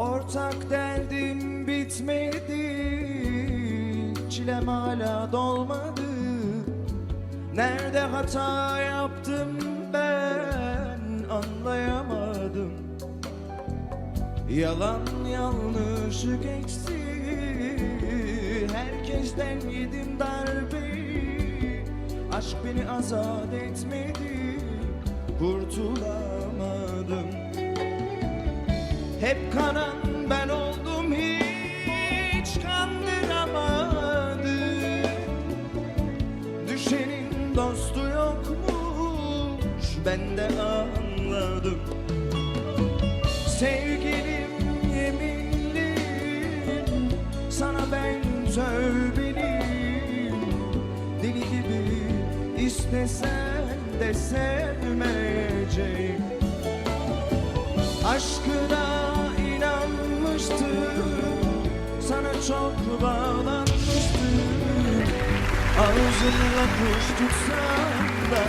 Ortak derdim bitmedi Çilem hala dolmadı. Nerede hata yaptım ben anlayamadım. Yalan yanlış geçti Herkesten yedim darbeyi. Aşk beni azat etmedi Kurtulamadım Hep kanan ben oldum hiç kandıramadım. Düşenin dostu yokmuş ben de anladım. Sevgilim yeminlim sana ben tövbelim Deli gibi istesen de sevmeyeceğim Aşkına inanmıştım Sana çok bağlanmıştım. Ağzımla kuş tutsam da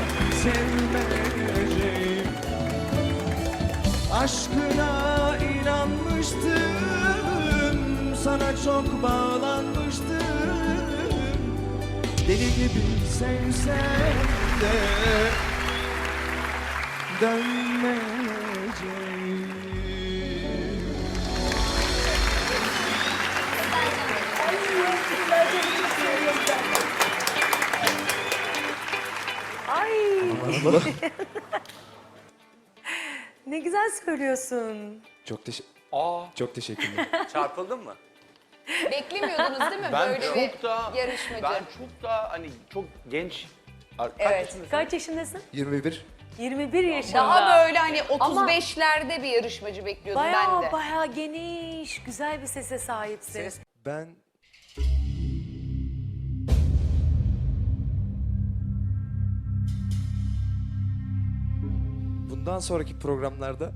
sevmeyeceğim. Aşkına inanmıştım. Sana çok bağlanmıştım. Deli gibi sevsem de Dönmeyeceğim Ay. ne güzel söylüyorsun. Çok teşekkür Aa, çok teşekkürler. çarpıldın mı? Beklemiyordunuz değil mi Ben böyle çok bir da yarışmacı? ben çok da hani çok genç. Kaç Evet. yaşındasın? Kaç yaşındasın? 21 21 yaşında. Daha böyle hani Ama- 35'lerde bir yarışmacı bekliyordum ben de. bayağı geniş, güzel bir sese sahipsin. Ses- ben Bundan sonraki programlarda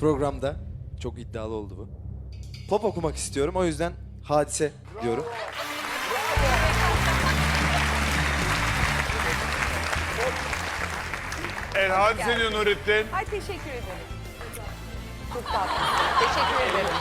programda çok iddialı oldu bu. Pop okumak istiyorum o yüzden hadise diyorum. El hadise diyor Nurettin. Ay teşekkür ederim. Çok tatlı. Teşekkür ederim.